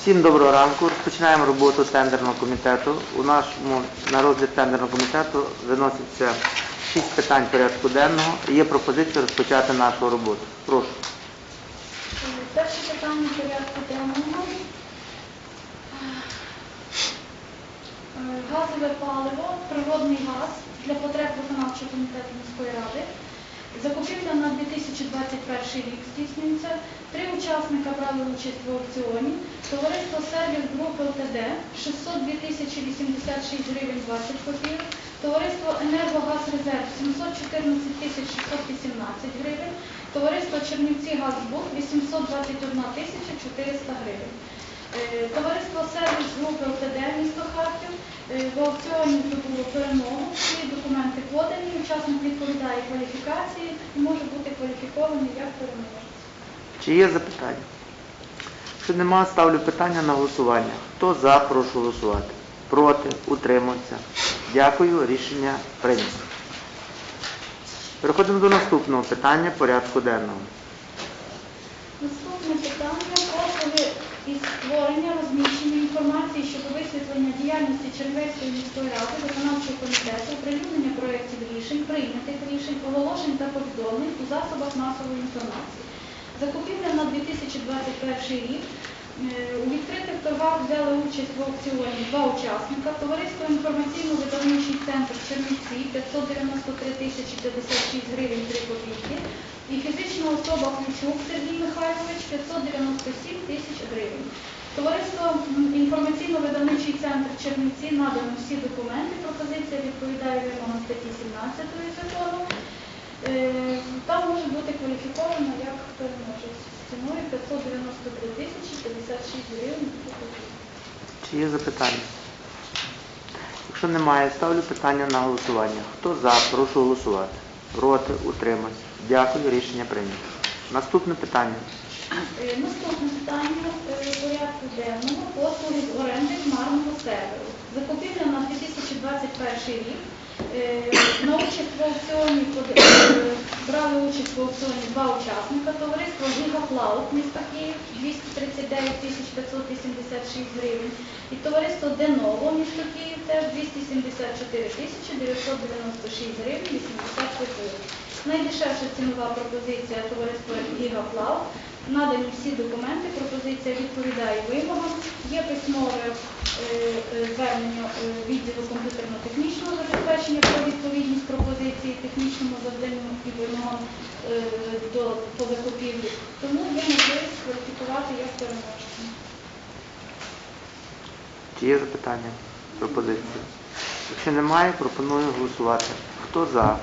Всім доброго ранку. Розпочинаємо роботу тендерного комітету. У нашому на розгляд тендерного комітету виноситься шість питань порядку денного. Є пропозиція розпочати нашу роботу. Прошу. Перше питання порядку денного. Е, Газове паливо, природний газ для потреб виконавчого комітету міської ради. Закупівля на 2021 рік здійснюється. Три учасника брали участь в аукціоні. Товариство Сервіс Груп ЛТД 602 тисячі 86 гривень 20 копійок. Товариство Енергогаз Резерв 714 тисяч 618 гривень. Товариство Чернівці Газбук 821 тисяча 400 гривень. Е, Товариство Сервіс Груп ЛТД місто Харків в аукціоні здобуло перемогу. Всі документи подані, учасник відповідає кваліфікації і може бути кваліфікований як переможець. Чи є запитання? Якщо нема, ставлю питання на голосування. Хто за, прошу голосувати. Проти, утримується. Дякую. Рішення прийнято. Переходимо до наступного питання порядку денного. Наступне питання із створення розміщення інформації щодо висвітлення діяльності Чернівецької міської ради, виконавчого комітету, оприлюднення проєктів рішень, прийнятих рішень, оголошень та повідомлень у засобах масової інформації. Закупівля на 2021 рік. Е, У відкритих торгах взяли участь в аукціоні два учасника. Товариство інформаційно-видавничий центр Чернівці 593 тисячі 56 гривень 3 копійки. І фізична особа Ключук Сергій Михайлович 597 тисяч гривень. Товариство інформаційно-видавничий центр Чернівці надано всі документи. Пропозиція відповідає вимогам статті 17 закону. Е, Там може бути кваліфіковано як переможець з ціною 593 тисячі 56 гривень. Чи є запитання? Якщо немає, ставлю питання на голосування. Хто за, прошу голосувати. Проти, утримується. Дякую, рішення прийнято. Наступне питання. Е, Наступне питання е, порядку денного послуги з оренди хмарного серверу. Закупівля на 2021 рік. Е, На участь в аукціоні е, брали участь в аукціоні два учасника. Товариство Гігаклауд міста Київ 239 586 гривень. І товариство Деново місто Київ теж 274 тисячі 996 гривень 80 копійок. Найдешевша цінова пропозиція товариства Гігаклауд. Надані всі документи, пропозиція відповідає вимогам. Є письмове е, звернення відділу комп'ютерно-технічного технічному завданню і вимогам е, до по закупівлі. Тому є можливість кваліфікувати як переможця. Чи є запитання? Пропозиції? Якщо немає, пропоную голосувати. Хто за?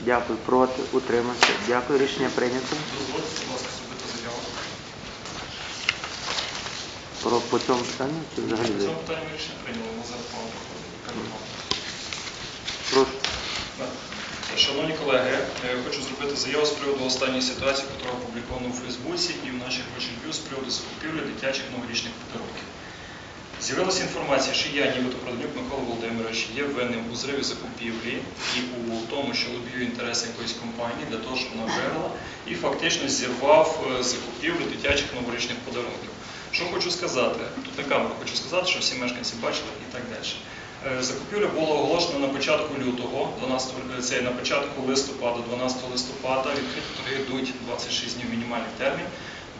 Дякую. Проти, утримався. Дякую, рішення прийнято. Дозвольте, будь ласка, зробити заяву. Про по цьому питанню чи взагалі? По цьому питанню рішення прийняли, ми зараз вам проходимо. Прошу. Шановні колеги, е, хочу зробити заяву з приводу останньої ситуації, яка опублікована у Фейсбуці і в наших News з приводу закупівлі дитячих новорічних подарунків. З'явилася інформація, що я, нібито Продавнюк Микола Володимирович, є винним у зриві закупівлі і у тому, що лобіює інтереси якоїсь компанії для того, щоб вона виграла, і фактично зірвав е, закупівлю дитячих новорічних подарунків. Що хочу сказати, тут на камеру хочу сказати, що всі мешканці бачили і так далі. Е, Закупівля була оголошена на початку лютого, 12, е, це на початку листопада, 12 листопада. Відкриті торги йдуть 26 днів мінімальний термін.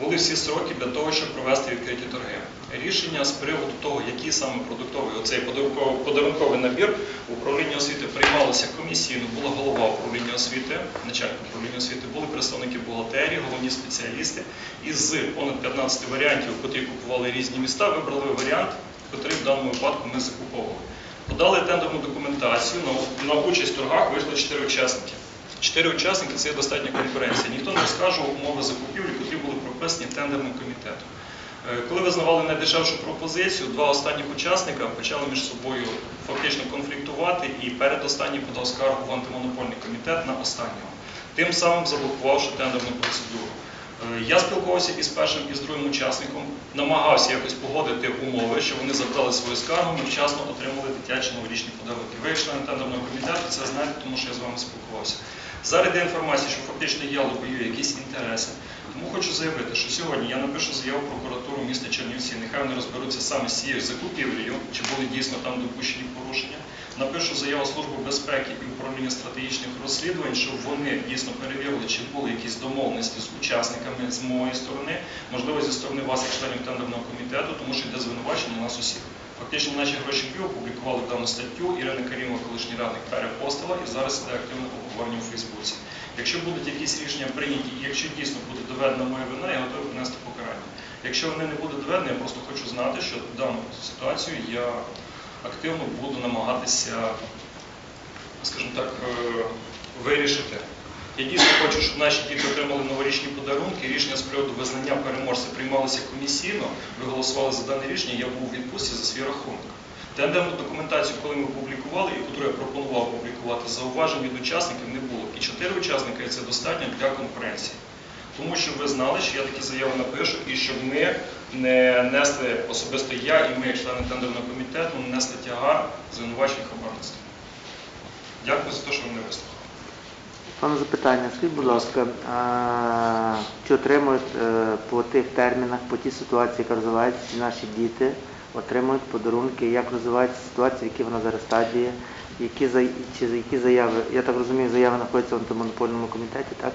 Були всі сроки для того, щоб провести відкриті торги. Рішення з приводу того, який саме продуктовий оцей подарунковий, подарунковий набір управління освіти приймалося комісійно. Була голова управління освіти, начальник управління освіти, були представники бухгалтерії, головні спеціалісти. І з понад 15 варіантів, котрі купували різні міста, вибрали варіант, який в даному випадку ми закуповували. Подали тендерну документацію. На, участь в торгах вийшло 4 учасники. Чотири учасники це є достатня конкуренція. Ніхто не розкаже умови закупівлі, які були прописані тендерним комітетом. Е, Коли визнавали найдешевшу пропозицію, два останніх учасника почали між собою фактично конфліктувати і передостанній подав скаргу в антимонопольний комітет на останнього, тим самим заблокувавши тендерну процедуру. Е, Я спілкувався із першим і з другим учасником, намагався якось погодити умови, щоб вони забрали свою скаргу, ми вчасно отримали дитячі новорічні подарунки. Ви, член тендерного комітету, це знаєте, тому що я з вами спілкувався. Зараз йде інформація, що фактично я лобію якісь інтереси. Тому хочу заявити, що сьогодні я напишу заяву прокуратуру міста Чернівці. Нехай вони розберуться саме з цією закупівлею, чи були дійсно там допущені порушення. Напишу заяву Службу безпеки і управління стратегічних розслідувань, щоб вони дійсно перевірили, чи були якісь домовленості з учасниками з моєї сторони, можливо, зі сторони вас, як членів тендерного комітету, тому що йде звинувачення на нас усіх. Фактично, наші гроші Київ опублікували дану статтю. Ірина Карімова, колишній радник, перепостила і зараз іде активне обговорення у Фейсбуці. Якщо будуть якісь рішення прийняті, і якщо дійсно буде доведена моя вина, я готовий понести покарання. Якщо вони не будуть доведені, я просто хочу знати, що дану ситуацію я активно буду намагатися, скажімо так, е, вирішити. Я дійсно хочу, щоб наші діти отримали новорічні подарунки. Рішення з приводу визнання переможця приймалося комісійно. Ви голосували за дане рішення, я був у відпустці за свій рахунок. Тендерну документацію, коли ми опублікували, і яку я пропонував опублікувати, зауважень від учасників не було. І чотири учасника і це достатньо для конкуренції. Тому що ви знали, що я такі заяви напишу, і щоб ми не несли особисто я і ми, члени тендерного комітету, не несли тягар звинувачень хабарництва. Дякую за те, що ви мене вислухали. Пане запитання, скажіть, будь ласка, а, чи отримують а, по тих термінах, по тій ситуації, яка розвивається, чи наші діти отримують подарунки, як розвивається ситуація, в якій вона зараз стадії, які, за- чи які заяви, я так розумію, заяви знаходяться в антимонопольному комітеті, так?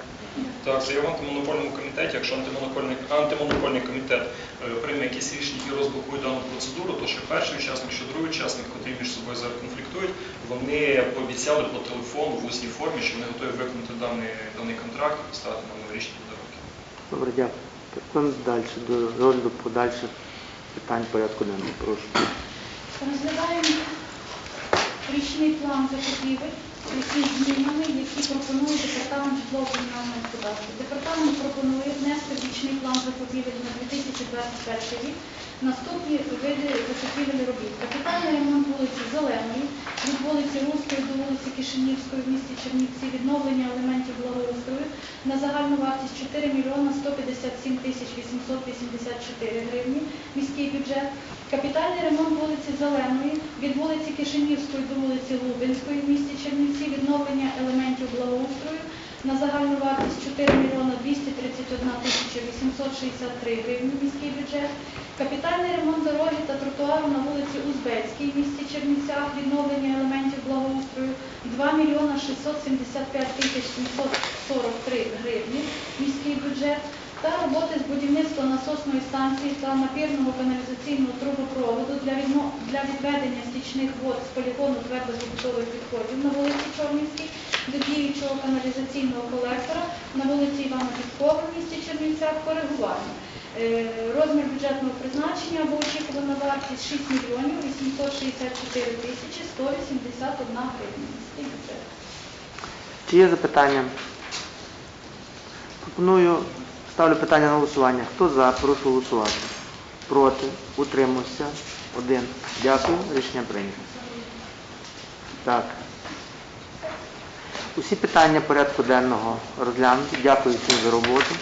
Так, заява в антимонопольному комітеті, якщо антимонопольний, антимонопольний комітет е, прийме якісь рішення і розблокує дану процедуру, то що перший учасник, що другий учасник, котрі між собою зараз конфліктують, вони пообіцяли по телефону в усній формі, що вони готові виконати даний, даний контракт і поставити нам новорічні подарунки. Добре, дякую. Переходимо далі до розгляду подальших питань порядку денного. Прошу. Розглядаємо річний план закупівель з усіма змінами, які пропонує департамент житлово-комунального господарства. Департамент пропонує внести річний план закупівель на 2021 рік наступні види закупівель робіт. Капітальний ремонт вулиці Зеленої, від вулиці Руської до вулиці Кишинівської в місті Чернівці, відновлення елементів благоустрою на загальну вартість 4 мільйона 157 тисяч 884 гривні, міський бюджет. Капітальний ремонт вулиці Зеленої від вулиці Кишинівської до вулиці Лубенської в місті Чернівці, відновлення елементів благоустрою на загальну вартість 4 мільйона 231 тисяча 863 гривні міський бюджет. Капітальний ремонт дороги та тротуару на вулиці Узбецькій в місті Чернівцях, відновлення елементів благоустрою 2 мільйона 675 тисяч 743 гривні міський бюджет та роботи з будівництва насосної станції та напірного каналізаційного трубопроводу для, відведення стічних вод з полігону твердозбутових відходів на вулиці Чорнівській до діючого каналізаційного колектора на вулиці Івана Підкова в місті Чернівцях коригування. Е, Розмір бюджетного призначення або очікувана вартість 6 мільйонів 864 тисячі 181 гривня. Чи є запитання? Пропоную, ставлю питання на голосування. Хто за, прошу голосувати. Проти, утримався, один. Дякую, рішення прийнято. Так. Усі питання порядку денного розглянуті. Дякую всім за роботу.